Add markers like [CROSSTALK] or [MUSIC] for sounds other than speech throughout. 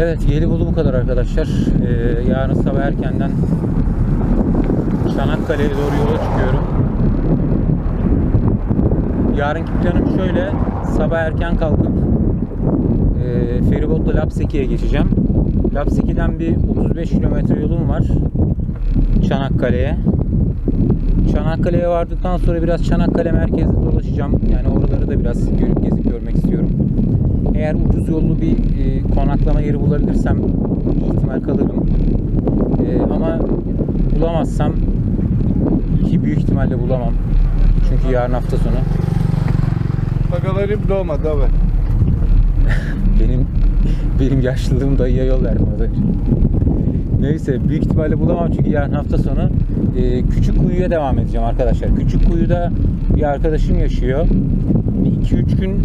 Evet Gelibolu bu kadar arkadaşlar. Ee, yarın sabah erkenden Çanakkale'ye doğru yola çıkıyorum. Yarınki planım şöyle. Sabah erken kalkıp e, feribotla Lapseki'ye geçeceğim. Lapseki'den bir 35 kilometre yolum var. Çanakkale'ye. Çanakkale'ye vardıktan sonra biraz Çanakkale merkezde dolaşacağım. Yani oraları da biraz görüp gezip görmek istiyorum. Eğer ucuz yollu bir e, konaklama yeri bulabilirsem ihtimal kalırım. E, ama bulamazsam ki büyük ihtimalle bulamam. Çünkü yarın hafta sonu. Pagalarım doğmadı abi. [LAUGHS] benim benim yaşlılığım dayıya yol vermez. Neyse büyük ihtimalle bulamam çünkü yarın hafta sonu e, Küçük Kuyu'ya devam edeceğim arkadaşlar. Küçük Kuyu'da bir arkadaşım yaşıyor. 2-3 gün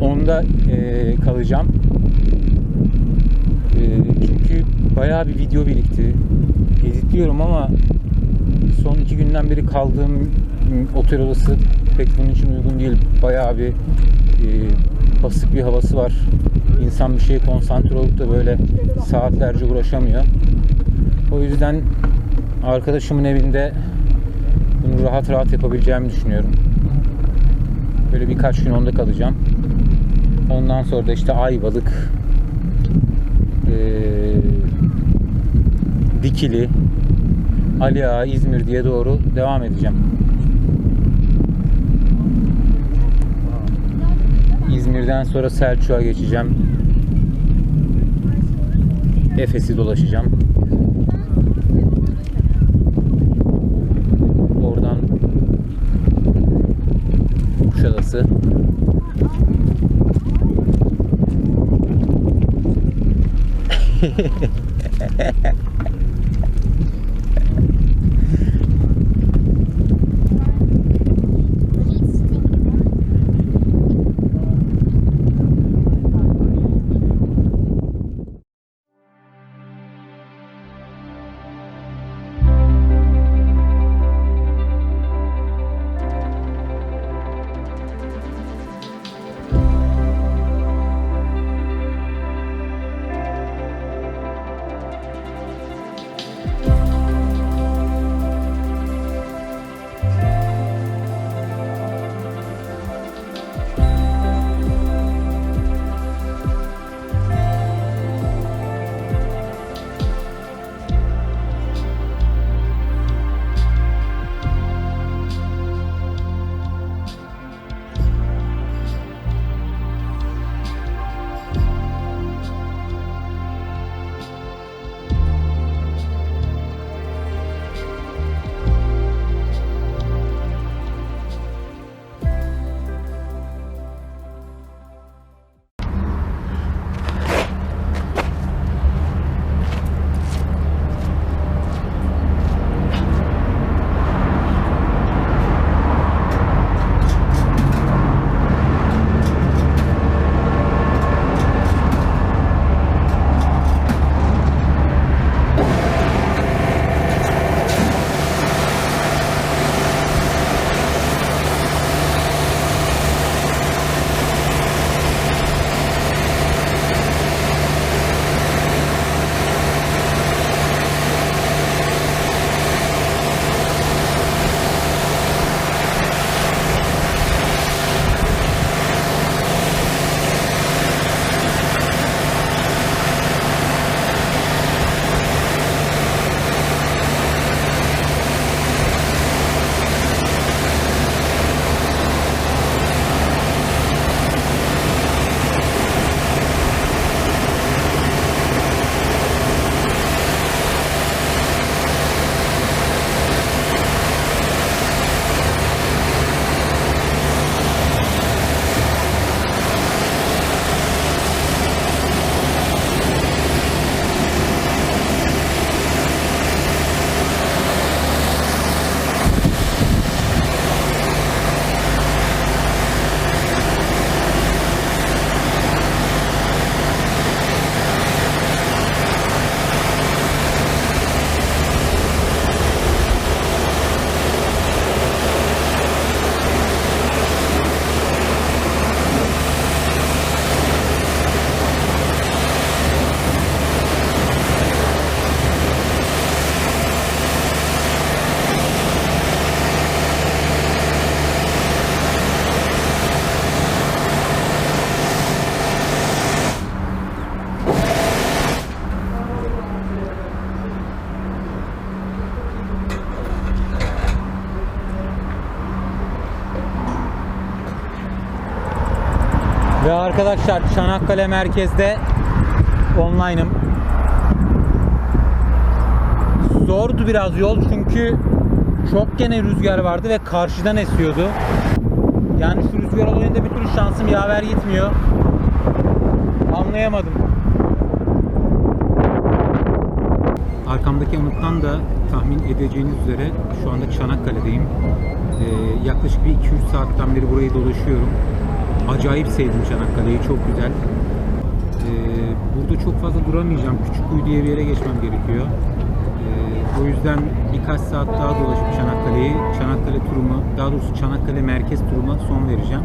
onda e, kalacağım. E, çünkü bayağı bir video birikti. Editliyorum ama son iki günden beri kaldığım otel odası pek bunun için uygun değil. Bayağı bir e, basık bir havası var. İnsan bir şeye konsantre olup da böyle saatlerce uğraşamıyor. O yüzden arkadaşımın evinde bunu rahat rahat yapabileceğimi düşünüyorum. Böyle birkaç gün onda kalacağım. Ondan sonra da işte Ayvalık, eee, Dikili, Ali Ağa, İzmir diye doğru devam edeceğim. İzmir'den sonra Selçuk'a geçeceğim. Efes'i dolaşacağım. Oradan Kuşadası. Hehehehe [LAUGHS] arkadaşlar Çanakkale merkezde online'ım. Zordu biraz yol çünkü çok gene rüzgar vardı ve karşıdan esiyordu. Yani şu rüzgar olayında bir türlü şansım yaver gitmiyor. Anlayamadım. Arkamdaki anıttan da tahmin edeceğiniz üzere şu anda Çanakkale'deyim. Ee, yaklaşık bir 2-3 saatten beri burayı dolaşıyorum. Acayip sevdim Çanakkale'yi, çok güzel. Ee, burada çok fazla duramayacağım. Küçükkuyu diye bir yere geçmem gerekiyor. Ee, o yüzden birkaç saat daha dolaşıp Çanakkale'yi, Çanakkale turumu, daha doğrusu Çanakkale merkez turuma son vereceğim.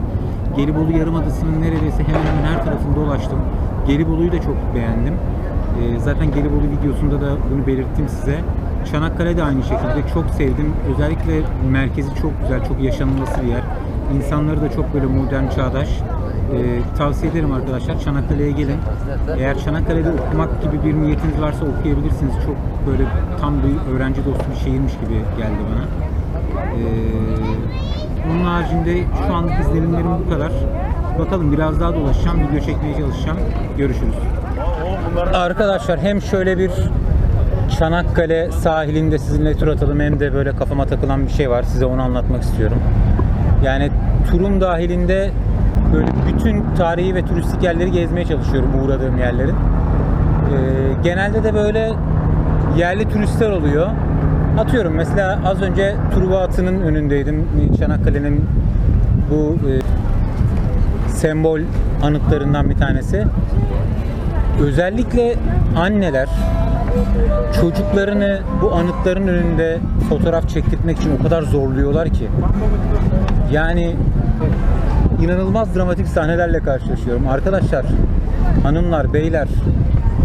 Gelibolu Yarımadası'nın neredeyse hemen hemen her tarafını dolaştım. Gelibolu'yu da çok beğendim. Ee, zaten Gelibolu videosunda da bunu belirttim size. Çanakkale de aynı şekilde çok sevdim. Özellikle merkezi çok güzel, çok yaşanılması bir yer. İnsanları da çok böyle modern, çağdaş. Ee, tavsiye ederim arkadaşlar. Çanakkale'ye gelin. Eğer Çanakkale'de okumak gibi bir niyetiniz varsa okuyabilirsiniz. Çok böyle tam bir öğrenci dostu bir şehirmiş gibi geldi bana. Ee, onun haricinde şu an izlenimlerim bu kadar. Bakalım biraz daha dolaşacağım, video çekmeye çalışacağım. Görüşürüz. Arkadaşlar hem şöyle bir Çanakkale sahilinde sizinle tur atalım hem de böyle kafama takılan bir şey var. Size onu anlatmak istiyorum. Yani turum dahilinde böyle bütün tarihi ve turistik yerleri gezmeye çalışıyorum uğradığım yerlerin. Ee, genelde de böyle yerli turistler oluyor. Atıyorum mesela az önce Truva Atı'nın önündeydim. Çanakkale'nin bu e, sembol anıtlarından bir tanesi. Özellikle anneler çocuklarını bu anıtların önünde fotoğraf çektirmek için o kadar zorluyorlar ki. Yani inanılmaz dramatik sahnelerle karşılaşıyorum. Arkadaşlar, hanımlar, beyler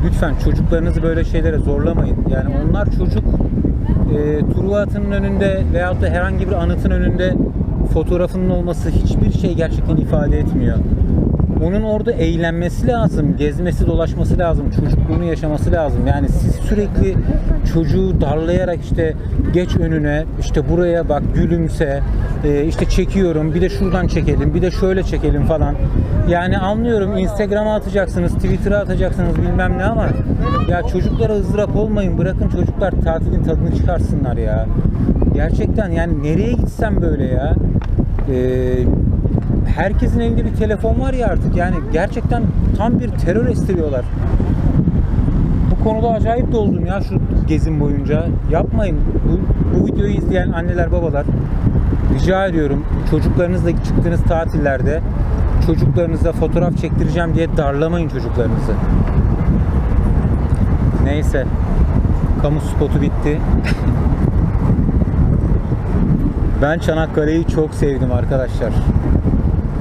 lütfen çocuklarınızı böyle şeylere zorlamayın. Yani onlar çocuk e, Truva Atı'nın önünde veyahut da herhangi bir anıtın önünde fotoğrafının olması hiçbir şey gerçekten ifade etmiyor. Onun orada eğlenmesi lazım, gezmesi, dolaşması lazım, çocukluğunu yaşaması lazım. Yani siz sürekli çocuğu darlayarak işte geç önüne, işte buraya bak gülümse, e, işte çekiyorum, bir de şuradan çekelim, bir de şöyle çekelim falan. Yani anlıyorum Instagram'a atacaksınız, Twitter'a atacaksınız bilmem ne ama ya çocuklara ızdırap olmayın. Bırakın çocuklar tatilin tadını çıkarsınlar ya. Gerçekten yani nereye gitsem böyle ya. Eee herkesin elinde bir telefon var ya artık yani gerçekten tam bir terör estiriyorlar. Bu konuda acayip doldum ya şu gezim boyunca. Yapmayın. Bu, bu videoyu izleyen anneler babalar rica ediyorum çocuklarınızla çıktığınız tatillerde çocuklarınıza fotoğraf çektireceğim diye darlamayın çocuklarınızı. Neyse. Kamu spotu bitti. ben Çanakkale'yi çok sevdim arkadaşlar.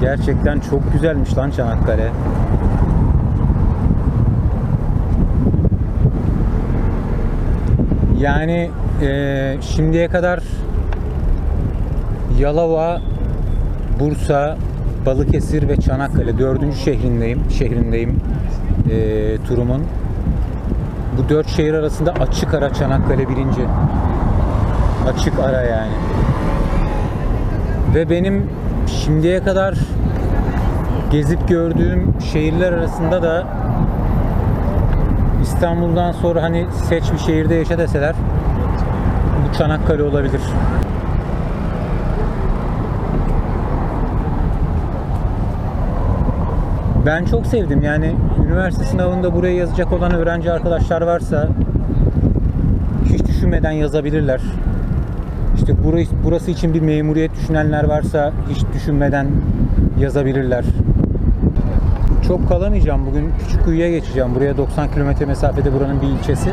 Gerçekten çok güzelmiş lan Çanakkale. Yani e, şimdiye kadar Yalova, Bursa, Balıkesir ve Çanakkale dördüncü şehrindeyim. Şehrindeyim e, turumun. Bu dört şehir arasında açık ara Çanakkale birinci. Açık ara yani. Ve benim şimdiye kadar gezip gördüğüm şehirler arasında da İstanbul'dan sonra hani seç bir şehirde yaşa deseler bu Çanakkale olabilir. Ben çok sevdim yani üniversite sınavında buraya yazacak olan öğrenci arkadaşlar varsa hiç düşünmeden yazabilirler. İşte burası, burası için bir memuriyet düşünenler varsa hiç düşünmeden yazabilirler. Çok kalamayacağım. Bugün Küçükkuyu'ya geçeceğim. Buraya 90 kilometre mesafede buranın bir ilçesi.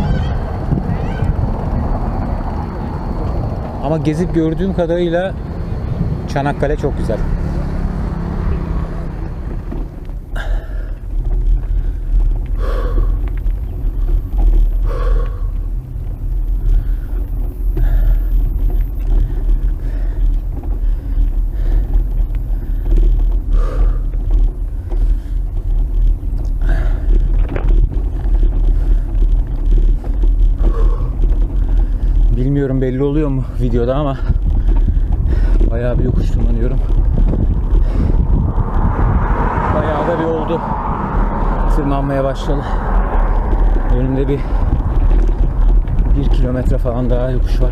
Ama gezip gördüğüm kadarıyla Çanakkale çok güzel. Bilmiyorum belli oluyor mu videoda ama bayağı bir yokuş tırmanıyorum. Bayağı da bir oldu. Tırmanmaya başladı. Önümde bir bir kilometre falan daha yokuş var.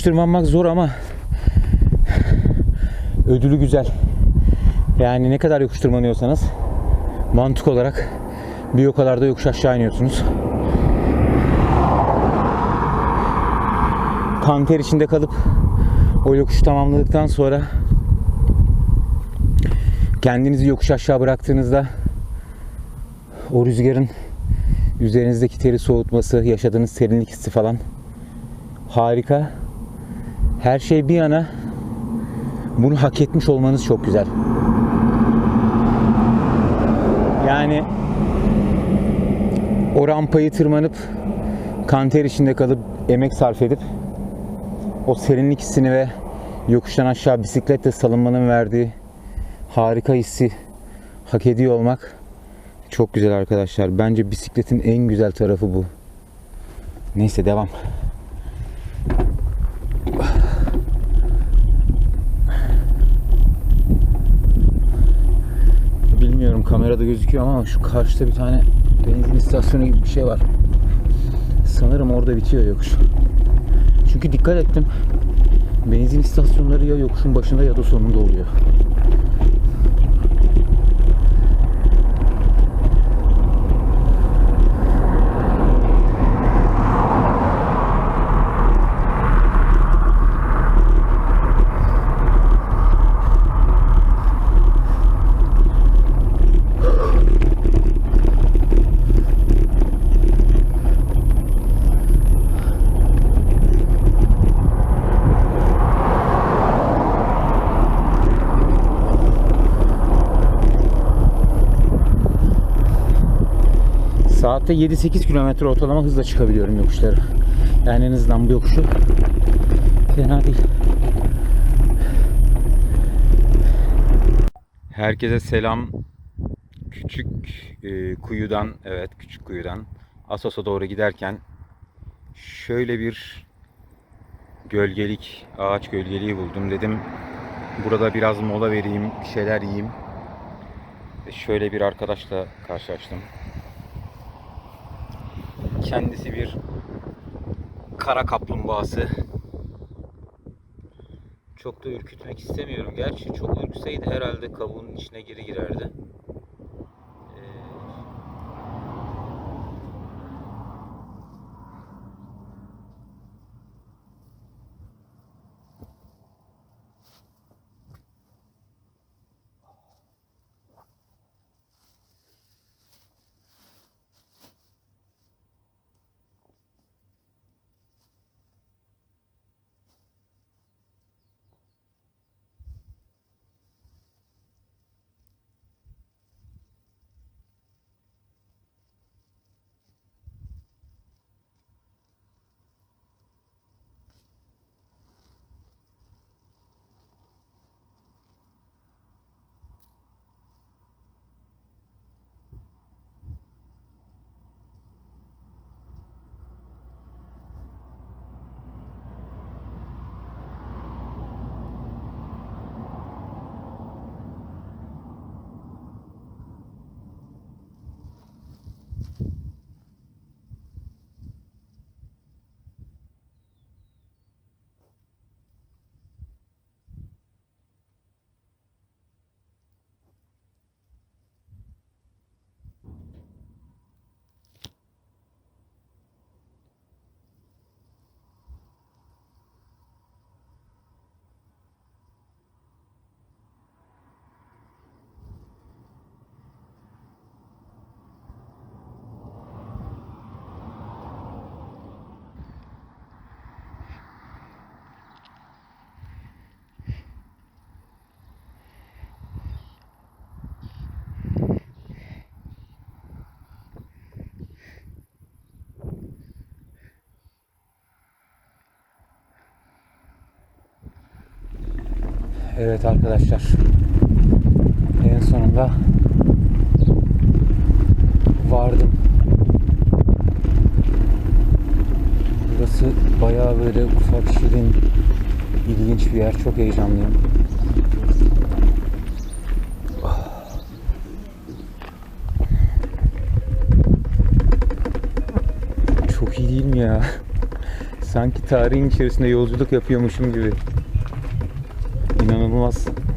Yokuş tırmanmak zor ama ödülü güzel. Yani ne kadar yokuş tırmanıyorsanız mantık olarak bir o kadar da yokuş aşağı iniyorsunuz. Kanter içinde kalıp o yokuşu tamamladıktan sonra kendinizi yokuş aşağı bıraktığınızda o rüzgarın üzerinizdeki teri soğutması, yaşadığınız serinlik hissi falan harika. Her şey bir yana bunu hak etmiş olmanız çok güzel. Yani o rampayı tırmanıp kanter içinde kalıp emek sarf edip o serinlik hissini ve yokuştan aşağı bisikletle salınmanın verdiği harika hissi hak ediyor olmak çok güzel arkadaşlar. Bence bisikletin en güzel tarafı bu. Neyse devam. Bilmiyorum kamerada gözüküyor ama şu karşıda bir tane benzin istasyonu gibi bir şey var. Sanırım orada bitiyor yokuş. Çünkü dikkat ettim. Benzin istasyonları ya yokuşun başında ya da sonunda oluyor. Saatte 7-8 kilometre ortalama hızla çıkabiliyorum yokuşları. Yani en azından bu yokuşu fena değil. Herkese selam. Küçük e, kuyudan, evet küçük kuyudan Asos'a doğru giderken şöyle bir gölgelik, ağaç gölgeliği buldum. Dedim burada biraz mola vereyim, bir şeyler yiyeyim. Şöyle bir arkadaşla karşılaştım. Kendisi bir kara kaplumbağası. Çok da ürkütmek istemiyorum. Gerçi çok ürkseydi herhalde kabuğunun içine geri girerdi. Evet arkadaşlar. En sonunda vardım. Burası bayağı böyle ufak şirin ilginç bir yer. Çok heyecanlıyım. Çok iyi değil mi ya? [LAUGHS] Sanki tarihin içerisinde yolculuk yapıyormuşum gibi. İnanılmaz. Geleceğiz.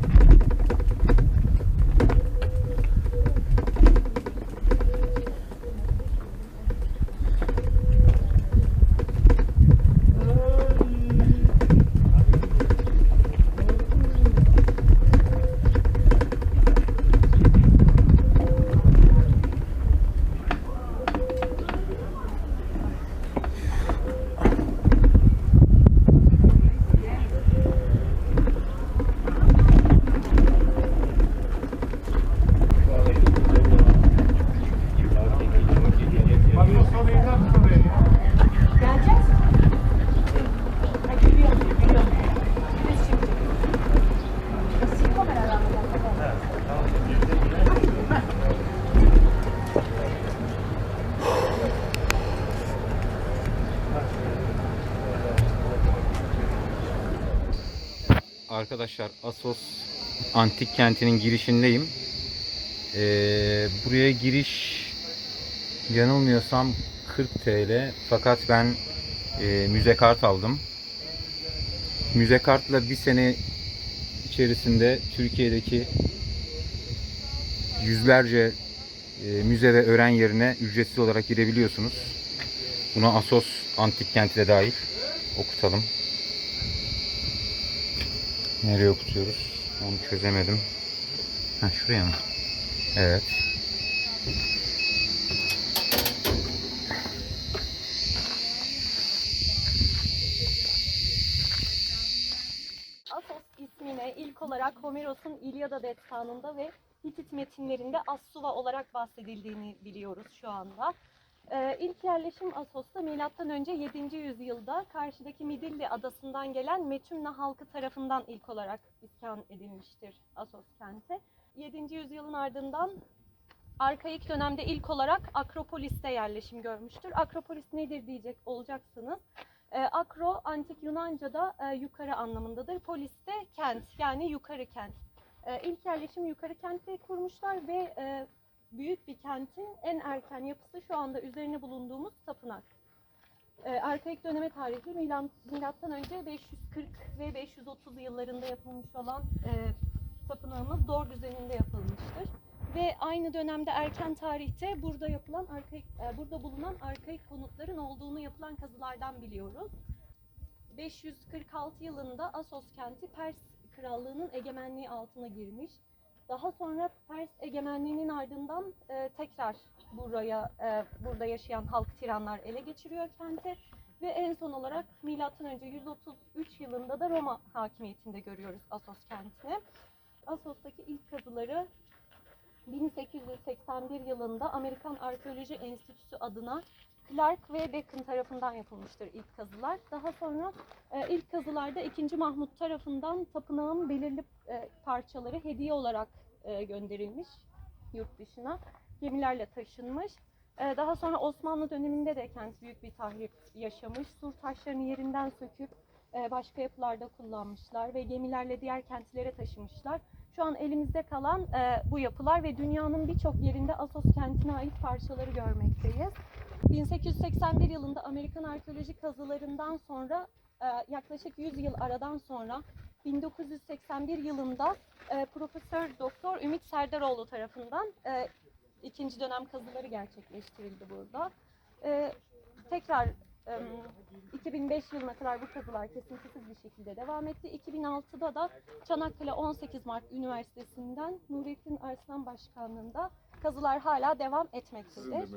Arkadaşlar Asos antik kentinin girişindeyim. Ee, buraya giriş yanılmıyorsam 40 TL fakat ben e, müze kart aldım. Müze kartla bir sene içerisinde Türkiye'deki yüzlerce e, müze ve öğren yerine ücretsiz olarak girebiliyorsunuz. Buna Asos antik kenti de dahil. Okutalım. Nereye okutuyoruz? Onu çözemedim. Ha şuraya mı? Evet. Asos ismine ilk olarak Homeros'un İlyada destanında ve Hitit metinlerinde Assuva olarak bahsedildiğini biliyoruz şu anda. Ee, ilk yerleşim Asos'ta M.Ö. 7. yüzyılda karşıdaki Midilli adasından gelen Metümna halkı tarafından ilk olarak iskan edilmiştir Asos kenti. 7. yüzyılın ardından arkaik dönemde ilk olarak Akropolis'te yerleşim görmüştür. Akropolis nedir diyecek olacaksınız. E, akro antik Yunanca'da e, yukarı anlamındadır. Polis de kent yani yukarı kent. E, ilk yerleşim yukarı kentte kurmuşlar ve e, büyük bir kentin en erken yapısı şu anda üzerine bulunduğumuz tapınak. E, arkaik döneme tarihli milan, milattan önce 540 ve 530 yıllarında yapılmış olan e, tapınağımız Dor düzeninde yapılmıştır. Ve aynı dönemde erken tarihte burada yapılan arkaik, e, burada bulunan arkaik konutların olduğunu yapılan kazılardan biliyoruz. 546 yılında Asos kenti Pers krallığının egemenliği altına girmiş. Daha sonra Pers egemenliğinin ardından e, tekrar buraya e, burada yaşayan halk tiranlar ele geçiriyor kenti ve en son olarak M.Ö. 133 yılında da Roma hakimiyetinde görüyoruz Asos kentini. Asos'taki ilk kazıları 1881 yılında Amerikan Arkeoloji Enstitüsü adına Clark ve Bacon tarafından yapılmıştır ilk kazılar. Daha sonra e, ilk kazılarda 2. Mahmut tarafından tapınağın belirli e, parçaları hediye olarak e, gönderilmiş yurt dışına. Gemilerle taşınmış. E, daha sonra Osmanlı döneminde de kent büyük bir tahrip yaşamış. Sur taşlarını yerinden söküp e, başka yapılarda kullanmışlar ve gemilerle diğer kentlere taşımışlar. Şu an elimizde kalan bu yapılar ve dünyanın birçok yerinde Asos kentine ait parçaları görmekteyiz. 1881 yılında Amerikan arkeoloji kazılarından sonra yaklaşık 100 yıl aradan sonra 1981 yılında e, Profesör Doktor Ümit Serdaroğlu tarafından e, ikinci dönem kazıları gerçekleştirildi burada. E, tekrar e, 2005 yılına kadar bu kazılar kesintisiz bir şekilde devam etti. 2006'da da Çanakkale 18 Mart Üniversitesi'nden Nurettin Arslan Başkanlığında kazılar hala devam etmektedir.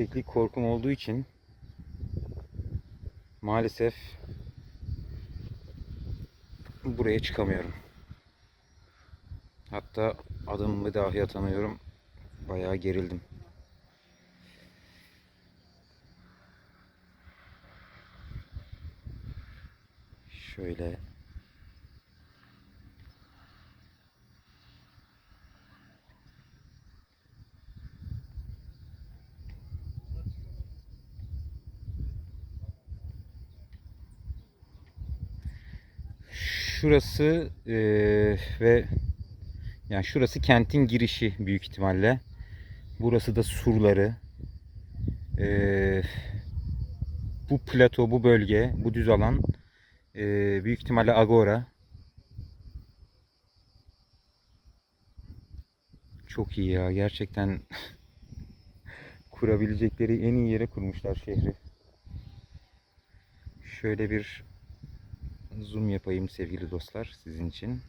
Yükseklik korkum olduğu için maalesef buraya çıkamıyorum. Hatta adımımı dahi atamıyorum. Bayağı gerildim. Şöyle Şurası eee, ve yani şurası kentin girişi büyük ihtimalle. Burası da surları. Eee, bu plato, bu bölge, bu düz alan eee, büyük ihtimalle Agora. Çok iyi ya gerçekten [LAUGHS] kurabilecekleri en iyi yere kurmuşlar şehri. Şöyle bir zoom yapayım sevgili dostlar sizin için.